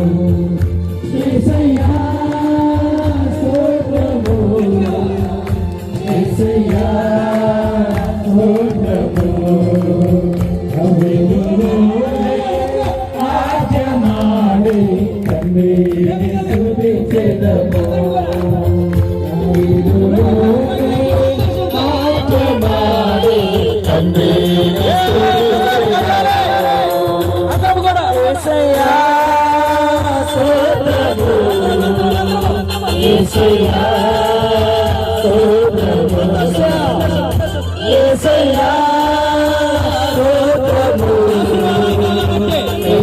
అందరూ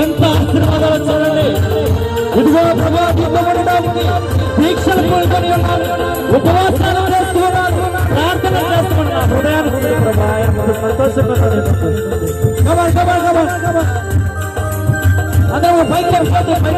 ఎంత ఆశీర్వాదాలు చూడండి ఇదిగో ప్రభా దిద్దబడడానికి దీక్షలు కోరుకొని ఉన్నాను ఉపవాసాలు చేస్తున్నాను ప్రార్థన చేస్తున్నాను హృదయాన్ని ప్రభా సంతోషంగా పైకి పైకి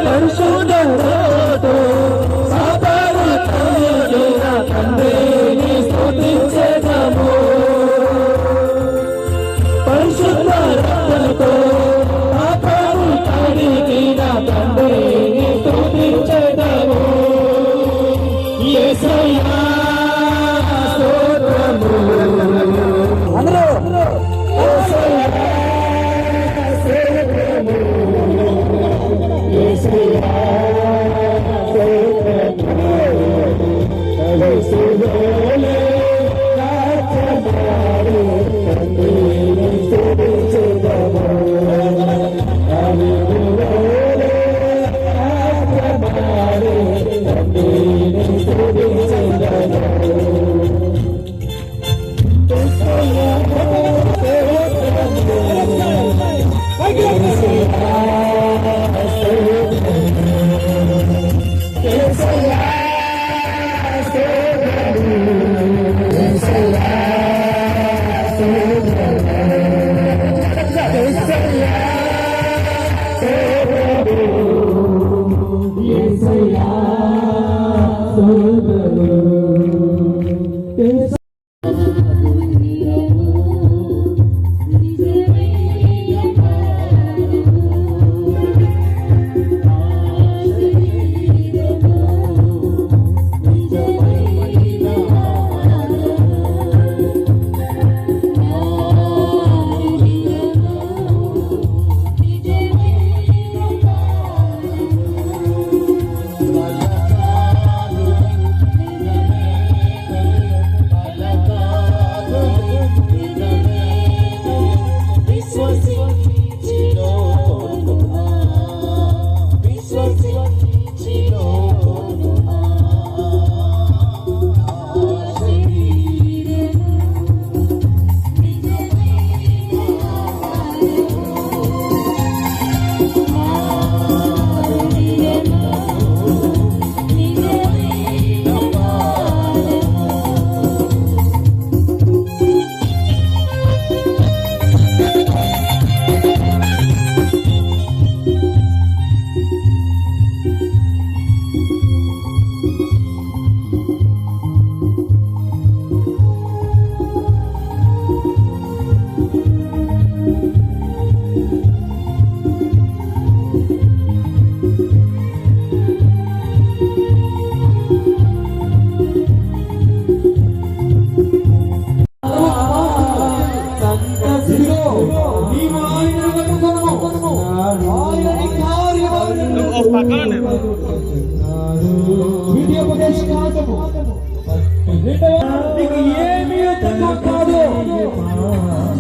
నీకు ఏమి తక్కువ కాదు.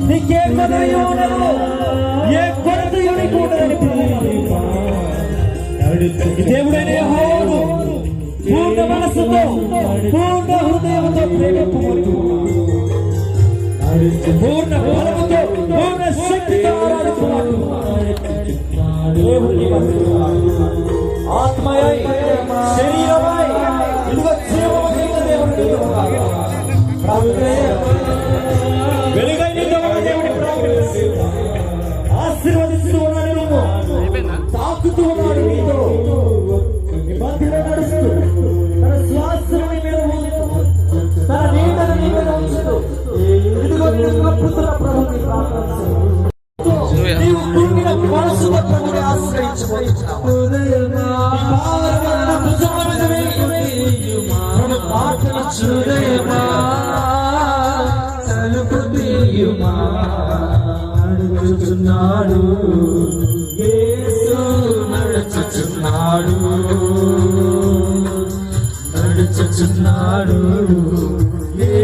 నీకే కొదవయో ఉండదు ఏ కొరత నీకు ఉండదని దేవుడనే హోడు పూర్ణ మనస్సుతో పూర్ణ హృదయంతో ప్రేమింపు పూర్ణ బలముతో పూర్ణ శక్తితో ఆరాధించువాడు. దేవుని ఆత్మయై శరీరమై ఇదిగో జీవమైన దేవుడు నీతో చూడయమా తలుపు తీయుమా నడుచుచున్నాడు. యేసు నడుచుచున్నాడు. నడుచుచున్నాడు యేసు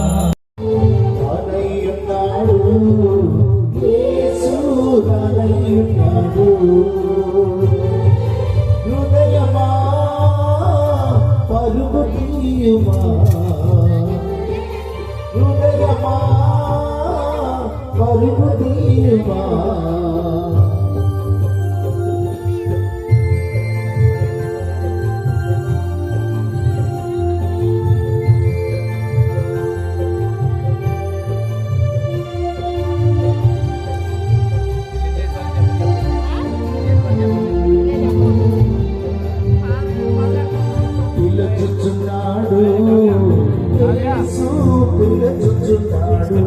పిలుచుచున్నాడు యేసు పిలుచుచున్నాడు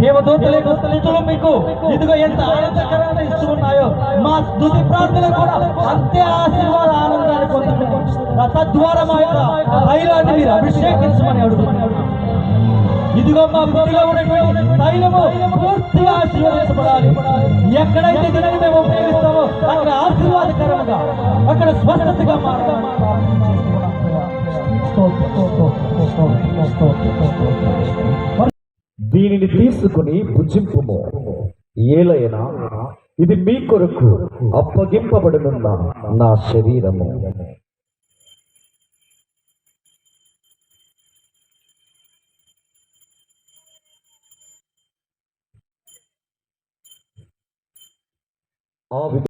దేవదూతలే గుర్తులు మీకు ఇదిగో ఎంత ఆనందకరంగా ఇస్తున్నాయో మా స్థుతి ప్రార్థనలు కూడా అంతే ఆశీర్వాద ఆనందాన్ని పొందుతున్నాం తద్వారా మా యొక్క తైలాన్ని మీరు అభిషేకించమని అడుగుతున్నాడు ఇదిగో మా బుద్ధిలో ఉన్నటువంటి తైలము పూర్తిగా ఆశీర్వదించబడాలి. ఎక్కడైతే దీనిని మేము ఉపయోగిస్తామో అక్కడ ఆశీర్వాదకరంగా అక్కడ స్వస్థతగా మారాలి దీనిని తీసుకుని భుజింపుము. ఏలైనా ఇది మీ కొరకు అప్పగింపబడనున్న నా శరీరము. 어,